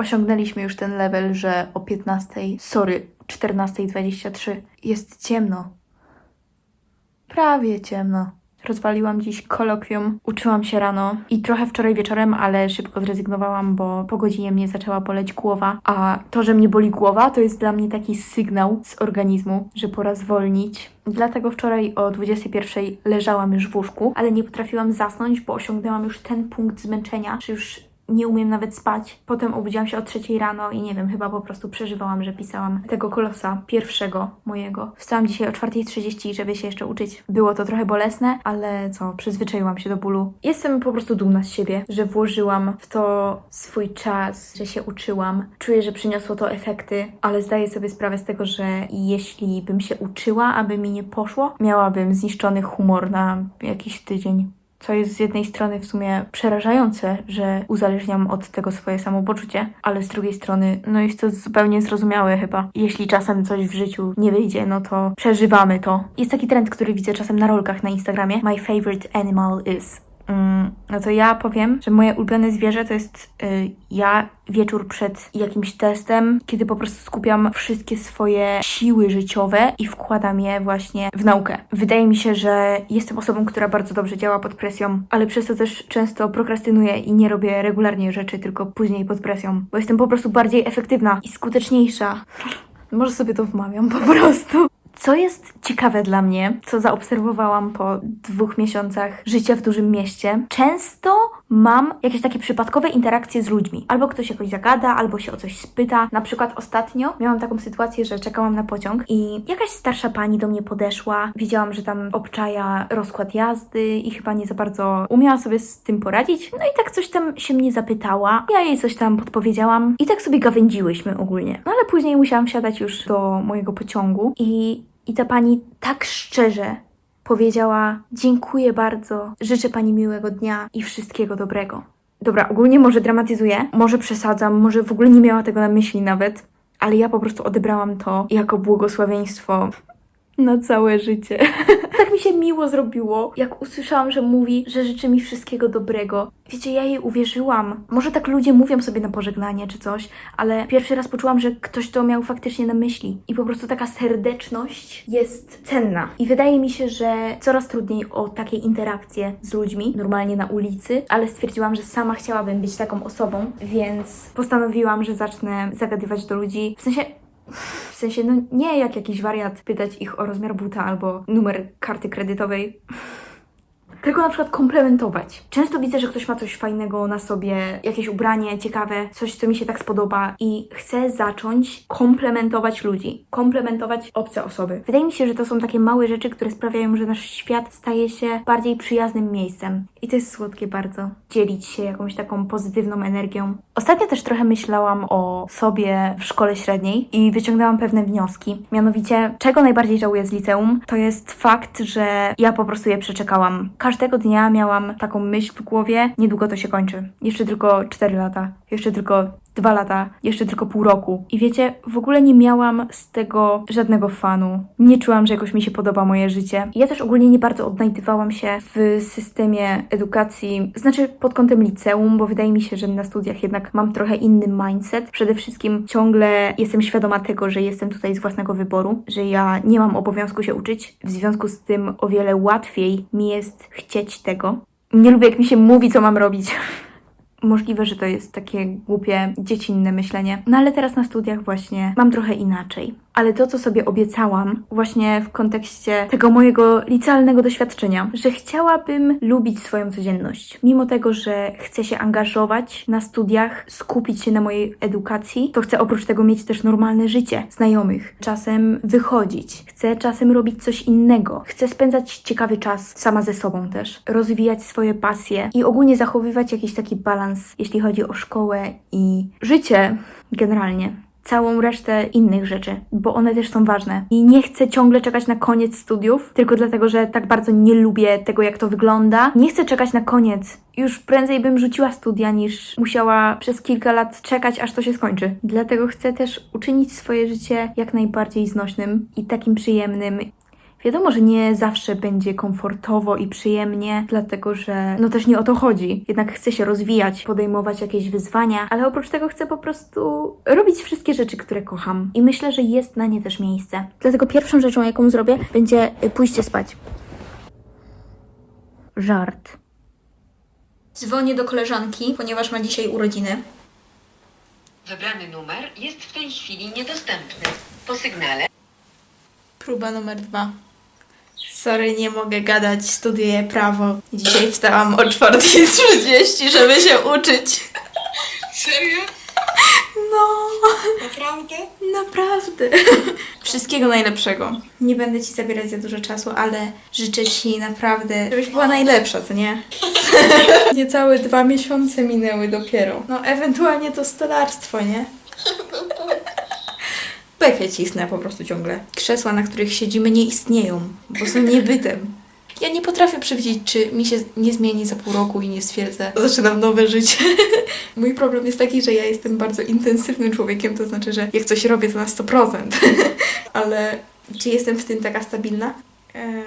osiągnęliśmy już ten level, że o 15, sorry, 14.23 jest ciemno. Prawie ciemno. Rozwaliłam dziś kolokwium, uczyłam się rano i trochę wczoraj wieczorem, ale szybko zrezygnowałam, bo po godzinie mnie zaczęła boleć głowa. A to, że mnie boli głowa, to jest dla mnie taki sygnał z organizmu, że pora zwolnić. Dlatego wczoraj o 21 leżałam już w łóżku, ale nie potrafiłam zasnąć, bo osiągnęłam już ten punkt zmęczenia, że już nie umiem nawet spać. Potem obudziłam się o trzeciej rano i nie wiem, chyba po prostu przeżywałam, że pisałam tego kolosa, pierwszego mojego. Wstałam dzisiaj o 4.30, żeby się jeszcze uczyć. Było to trochę bolesne, ale co, przyzwyczaiłam się do bólu. Jestem po prostu dumna z siebie, że włożyłam w to swój czas, że się uczyłam. Czuję, że przyniosło to efekty, ale zdaję sobie sprawę z tego, że jeśli bym się uczyła, aby mi nie poszło, miałabym zniszczony humor na jakiś tydzień. Co jest z jednej strony w sumie przerażające, że uzależniam od tego swoje samopoczucie, ale z drugiej strony, no jest to zupełnie zrozumiałe chyba. Jeśli czasem coś w życiu nie wyjdzie, no to przeżywamy to. Jest taki trend, który widzę czasem na rolkach na Instagramie. My favorite animal is no to ja powiem, że moje ulubione zwierzę to jest y, ja wieczór przed jakimś testem, kiedy po prostu skupiam wszystkie swoje siły życiowe i wkładam je właśnie w naukę. Wydaje mi się, że jestem osobą, która bardzo dobrze działa pod presją, ale przez to też często prokrastynuję i nie robię regularnie rzeczy, tylko później pod presją, bo jestem po prostu bardziej efektywna i skuteczniejsza. Może sobie to wmawiam po prostu. Co jest ciekawe dla mnie, co zaobserwowałam po dwóch miesiącach życia w dużym mieście, często mam jakieś takie przypadkowe interakcje z ludźmi. Albo ktoś jakoś zagada, albo się o coś spyta. Na przykład ostatnio miałam taką sytuację, że czekałam na pociąg i jakaś starsza pani do mnie podeszła. Widziałam, że tam obczaja rozkład jazdy i chyba nie za bardzo umiała sobie z tym poradzić. No i tak coś tam się mnie zapytała. Ja jej coś tam podpowiedziałam i tak sobie gawędziłyśmy ogólnie. No ale później musiałam wsiadać już do mojego pociągu i i ta pani tak szczerze powiedziała: Dziękuję bardzo, życzę pani miłego dnia i wszystkiego dobrego. Dobra, ogólnie może dramatyzuję, może przesadzam, może w ogóle nie miała tego na myśli nawet, ale ja po prostu odebrałam to jako błogosławieństwo na całe życie. tak mi się miło zrobiło, jak usłyszałam, że mówi, że życzy mi wszystkiego dobrego. Wiecie, ja jej uwierzyłam. Może tak ludzie mówią sobie na pożegnanie czy coś, ale pierwszy raz poczułam, że ktoś to miał faktycznie na myśli. I po prostu taka serdeczność jest cenna. I wydaje mi się, że coraz trudniej o takie interakcje z ludźmi, normalnie na ulicy, ale stwierdziłam, że sama chciałabym być taką osobą, więc postanowiłam, że zacznę zagadywać do ludzi. W sensie sensie, no nie jak jakiś wariat pytać ich o rozmiar buta albo numer karty kredytowej. Tylko na przykład komplementować. Często widzę, że ktoś ma coś fajnego na sobie, jakieś ubranie ciekawe, coś, co mi się tak spodoba i chcę zacząć komplementować ludzi, komplementować obce osoby. Wydaje mi się, że to są takie małe rzeczy, które sprawiają, że nasz świat staje się bardziej przyjaznym miejscem. I to jest słodkie bardzo. Dzielić się jakąś taką pozytywną energią. Ostatnio też trochę myślałam o sobie w szkole średniej i wyciągnęłam pewne wnioski. Mianowicie, czego najbardziej żałuję z liceum, to jest fakt, że ja po prostu je przeczekałam. Każdego dnia miałam taką myśl w głowie, niedługo to się kończy. Jeszcze tylko 4 lata, jeszcze tylko dwa lata, jeszcze tylko pół roku. I wiecie, w ogóle nie miałam z tego żadnego fanu. Nie czułam, że jakoś mi się podoba moje życie. Ja też ogólnie nie bardzo odnajdywałam się w systemie edukacji, znaczy pod kątem liceum, bo wydaje mi się, że na studiach jednak mam trochę inny mindset. Przede wszystkim ciągle jestem świadoma tego, że jestem tutaj z własnego wyboru, że ja nie mam obowiązku się uczyć. W związku z tym o wiele łatwiej mi jest chcieć tego. Nie lubię, jak mi się mówi, co mam robić. Możliwe, że to jest takie głupie, dziecinne myślenie. No ale teraz na studiach właśnie mam trochę inaczej. Ale to, co sobie obiecałam, właśnie w kontekście tego mojego licealnego doświadczenia, że chciałabym lubić swoją codzienność. Mimo tego, że chcę się angażować na studiach, skupić się na mojej edukacji, to chcę oprócz tego mieć też normalne życie, znajomych, czasem wychodzić, chcę czasem robić coś innego, chcę spędzać ciekawy czas sama ze sobą też, rozwijać swoje pasje i ogólnie zachowywać jakiś taki balans, jeśli chodzi o szkołę i życie generalnie całą resztę innych rzeczy, bo one też są ważne. I nie chcę ciągle czekać na koniec studiów, tylko dlatego, że tak bardzo nie lubię tego, jak to wygląda. Nie chcę czekać na koniec. Już prędzej bym rzuciła studia, niż musiała przez kilka lat czekać, aż to się skończy. Dlatego chcę też uczynić swoje życie jak najbardziej znośnym i takim przyjemnym Wiadomo, że nie zawsze będzie komfortowo i przyjemnie, dlatego że no też nie o to chodzi. Jednak chcę się rozwijać, podejmować jakieś wyzwania, ale oprócz tego chcę po prostu robić wszystkie rzeczy, które kocham. I myślę, że jest na nie też miejsce. Dlatego pierwszą rzeczą, jaką zrobię, będzie pójście spać. Żart. Dzwonię do koleżanki, ponieważ ma dzisiaj urodziny. Wybrany numer jest w tej chwili niedostępny. Po sygnale Próba numer dwa. Sorry, nie mogę gadać, studiuję prawo. Dzisiaj wstałam o 4.30, żeby się uczyć. Serio? No, Naprawdę? naprawdę. Wszystkiego najlepszego. Nie będę Ci zabierać za dużo czasu, ale życzę Ci naprawdę, żebyś była najlepsza, co nie? Niecałe dwa miesiące minęły dopiero. No, ewentualnie to stolarstwo, nie? Bekę cisnę po prostu ciągle. Krzesła, na których siedzimy, nie istnieją, bo są niebytem. Ja nie potrafię przewidzieć, czy mi się nie zmieni za pół roku i nie stwierdzę, zaczynam nowe życie. Mój problem jest taki, że ja jestem bardzo intensywnym człowiekiem, to znaczy, że jak coś robię, to na 100%. Ale czy jestem w tym taka stabilna? Eee...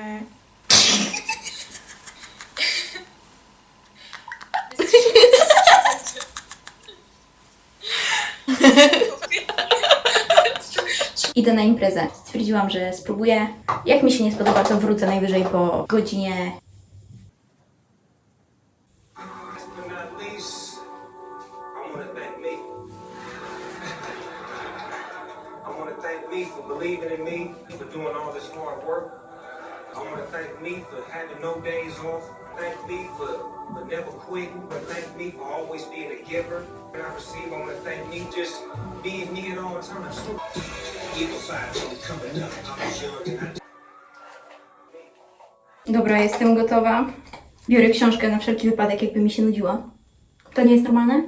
Idę na imprezę. Stwierdziłam, że spróbuję. Jak mi się nie spodoba, to wrócę najwyżej po godzinie thank me. For for never quitting. But thank me for always being a giver. When I receive, I want to thank me just being me at all times. Dobra, jestem gotowa. Biorę książkę na wszelki wypadek, jakby mi się nudziła. To nie jest normalne?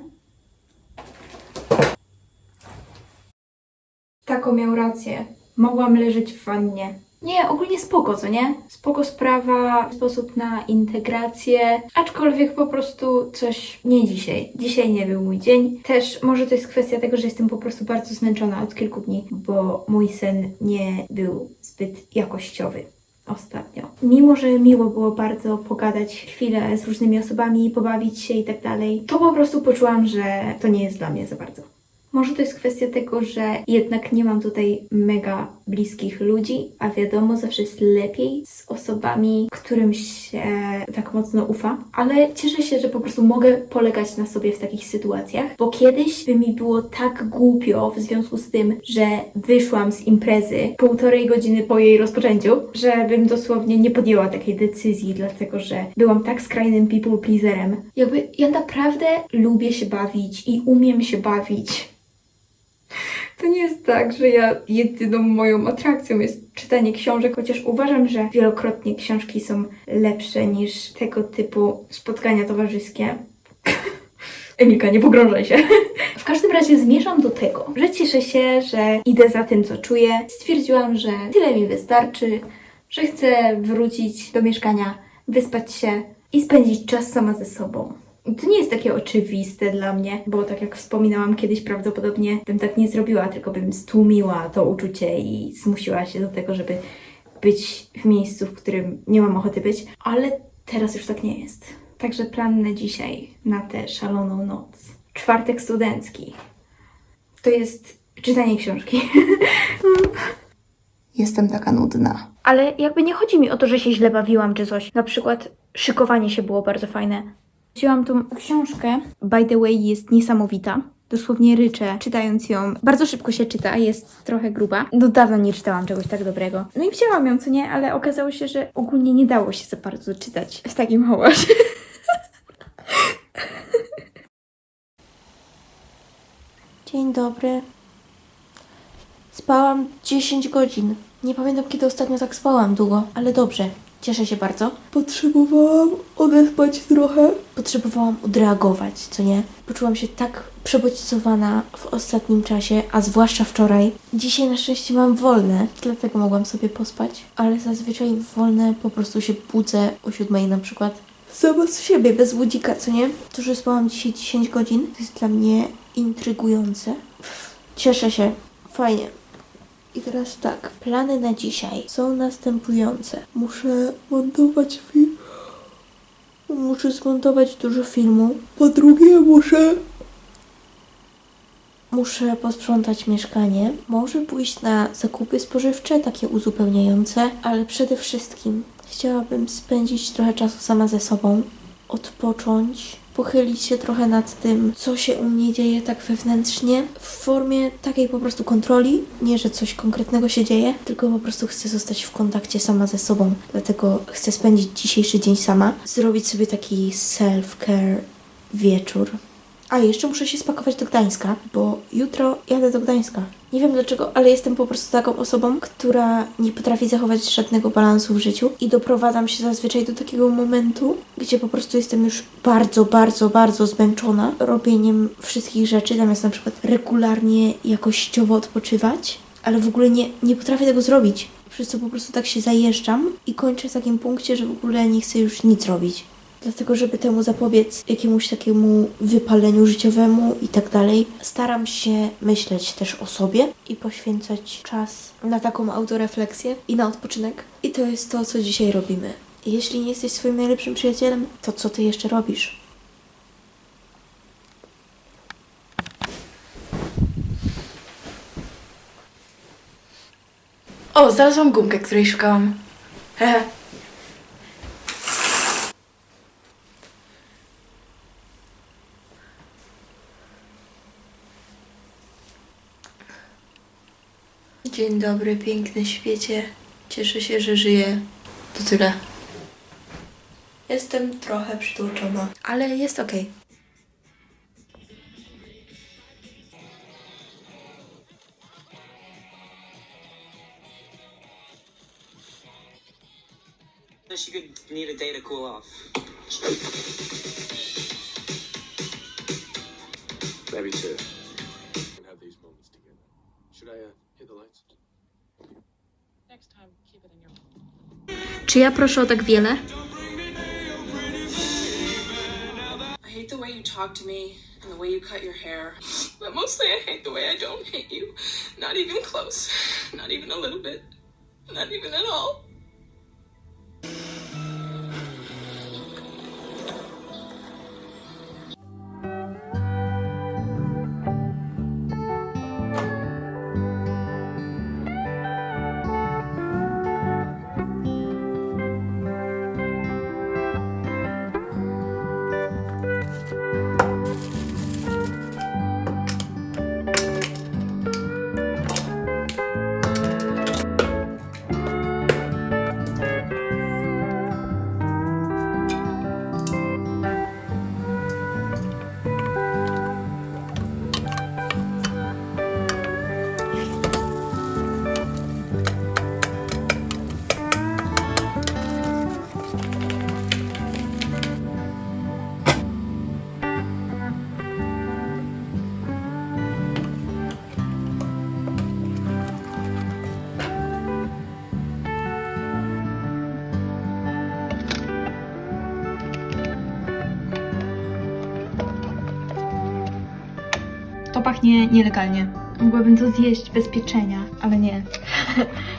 Tako miał rację. Mogłam leżeć w wannie. Nie, ogólnie spoko, co nie? Spoko sprawa, sposób na integrację, aczkolwiek po prostu coś nie dzisiaj. Dzisiaj nie był mój dzień. Też może to jest kwestia tego, że jestem po prostu bardzo zmęczona od kilku dni, bo mój sen nie był zbyt jakościowy ostatnio. Mimo, że miło było bardzo pogadać chwilę z różnymi osobami, pobawić się i tak dalej, to po prostu poczułam, że to nie jest dla mnie za bardzo. Może to jest kwestia tego, że jednak nie mam tutaj mega bliskich ludzi, a wiadomo, zawsze jest lepiej z osobami, którym się tak mocno ufa, ale cieszę się, że po prostu mogę polegać na sobie w takich sytuacjach, bo kiedyś by mi było tak głupio w związku z tym, że wyszłam z imprezy półtorej godziny po jej rozpoczęciu, że bym dosłownie nie podjęła takiej decyzji, dlatego że byłam tak skrajnym people pleaserem. Jakby ja naprawdę lubię się bawić i umiem się bawić. To nie jest tak, że ja jedyną moją atrakcją jest czytanie książek, chociaż uważam, że wielokrotnie książki są lepsze niż tego typu spotkania towarzyskie. Emilka, nie pogrążaj się. W każdym razie zmierzam do tego, że cieszę się, że idę za tym, co czuję. Stwierdziłam, że tyle mi wystarczy, że chcę wrócić do mieszkania, wyspać się i spędzić czas sama ze sobą. To nie jest takie oczywiste dla mnie, bo tak jak wspominałam kiedyś, prawdopodobnie bym tak nie zrobiła, tylko bym stłumiła to uczucie i zmusiła się do tego, żeby być w miejscu, w którym nie mam ochoty być, ale teraz już tak nie jest. Także plan na dzisiaj, na tę szaloną noc. Czwartek studencki. To jest czytanie książki. Jestem taka nudna. Ale jakby nie chodzi mi o to, że się źle bawiłam czy coś. Na przykład szykowanie się było bardzo fajne. Wzięłam tą książkę. By the way, jest niesamowita. Dosłownie ryczę, czytając ją. Bardzo szybko się czyta, jest trochę gruba. No dawno nie czytałam czegoś tak dobrego. No i wzięłam ją, co nie, ale okazało się, że ogólnie nie dało się za bardzo czytać w takim hałasie. Dzień dobry. Spałam 10 godzin. Nie pamiętam, kiedy ostatnio tak spałam długo, ale dobrze. Cieszę się bardzo. Potrzebowałam odespać trochę. Potrzebowałam odreagować, co nie? Poczułam się tak przebodźcowana w ostatnim czasie, a zwłaszcza wczoraj. Dzisiaj na szczęście mam wolne, dlatego mogłam sobie pospać, ale zazwyczaj wolne po prostu się budzę o siódmej na przykład. Sama z siebie, bez budzika, co nie? To, że spałam dzisiaj 10 godzin, to jest dla mnie intrygujące. Cieszę się. Fajnie. I teraz tak, plany na dzisiaj są następujące. Muszę montować film. Muszę zmontować dużo filmu. Po drugie, muszę. Muszę posprzątać mieszkanie. Może pójść na zakupy spożywcze, takie uzupełniające, ale przede wszystkim chciałabym spędzić trochę czasu sama ze sobą, odpocząć, pochylić się trochę nad tym, co się u mnie dzieje tak wewnętrznie, w formie takiej po prostu kontroli. Nie, że coś konkretnego się dzieje, tylko po prostu chcę zostać w kontakcie sama ze sobą. Dlatego chcę spędzić dzisiejszy dzień sama, zrobić sobie taki self-care wieczór. A jeszcze muszę się spakować do Gdańska, bo jutro jadę do Gdańska. Nie wiem dlaczego, ale jestem po prostu taką osobą, która nie potrafi zachować żadnego balansu w życiu i doprowadzam się zazwyczaj do takiego momentu, gdzie po prostu jestem już bardzo, bardzo, bardzo zmęczona robieniem wszystkich rzeczy, zamiast na przykład regularnie jakościowo odpoczywać, ale w ogóle nie, nie potrafię tego zrobić. Przez co po prostu tak się zajeżdżam i kończę w takim punkcie, że w ogóle nie chcę już nic robić. Dlatego, żeby temu zapobiec jakiemuś takiemu wypaleniu życiowemu i tak dalej, staram się myśleć też o sobie i poświęcać czas na taką autorefleksję i na odpoczynek. I to jest to, co dzisiaj robimy. Jeśli nie jesteś swoim najlepszym przyjacielem, to co ty jeszcze robisz? O, znalazłam gumkę, której szukałam. Hehe. Dzień dobry, piękny świecie. Cieszę się, że żyję. To tyle. Jestem trochę przytłoczona, ale jest okej. She could need a day to cool off. Czy ja proszę o tak wiele? I hate the way you talk to me and the way you cut your hair. But mostly, I hate the way I don't hate you. Not even close. Not even a little bit. Not even at all. Pachnie nielegalnie. Mogłabym to zjeść bez pieczenia, ale nie.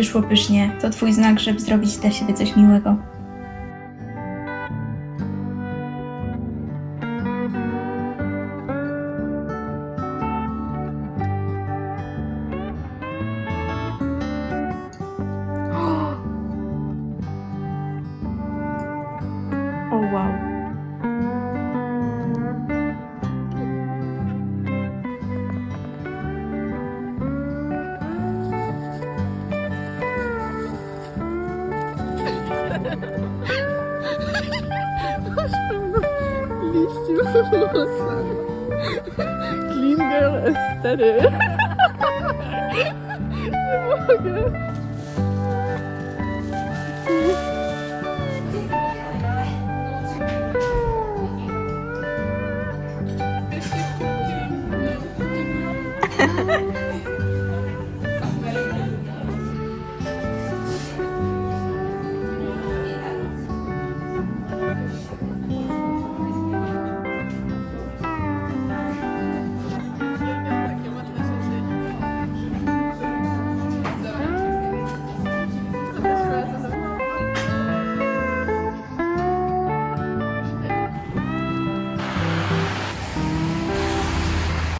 Wyszło pysznie. To twój znak, żeby zrobić dla siebie coś miłego. Clean girl aesthetic.